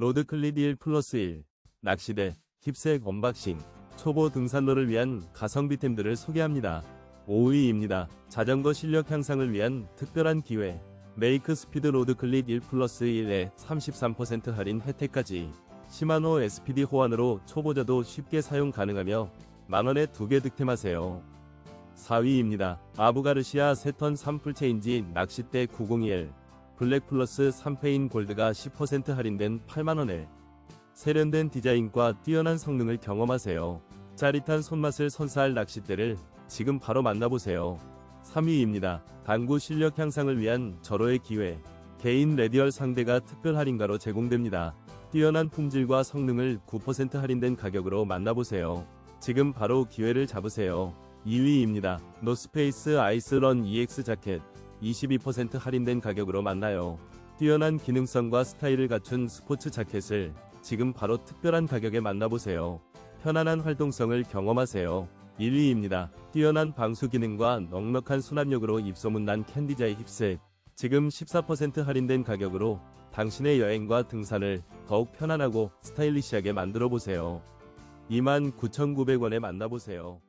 로드클릿 1 플러스 1 낚시대 힙색 언박싱 초보 등산로를 위한 가성비템들을 소개합니다. 5위입니다. 자전거 실력 향상을 위한 특별한 기회 메이크 스피드 로드클릿 1 플러스 1에 33% 할인 혜택까지 시마노 SPD 호환으로 초보자도 쉽게 사용 가능하며 만원에 두개 득템하세요. 4위입니다. 아부가르시아 세턴 3풀 체인지 낚싯대 901 블랙 플러스 3페인 골드가 10% 할인된 8만원에 세련된 디자인과 뛰어난 성능을 경험하세요. 짜릿한 손맛을 선사할 낚싯대를 지금 바로 만나보세요. 3위입니다. 당구 실력 향상을 위한 절호의 기회. 개인 레디얼 상대가 특별 할인가로 제공됩니다. 뛰어난 품질과 성능을 9% 할인된 가격으로 만나보세요. 지금 바로 기회를 잡으세요. 2위입니다. 노스페이스 아이스런 EX 자켓 22% 할인된 가격으로 만나요. 뛰어난 기능성과 스타일을 갖춘 스포츠 자켓을 지금 바로 특별한 가격에 만나보세요. 편안한 활동성을 경험하세요. 1위입니다. 뛰어난 방수 기능과 넉넉한 수납력으로 입소문난 캔디자의 힙색. 지금 14% 할인된 가격으로 당신의 여행과 등산을 더욱 편안하고 스타일리시하게 만들어 보세요. 29,900원에 만나보세요.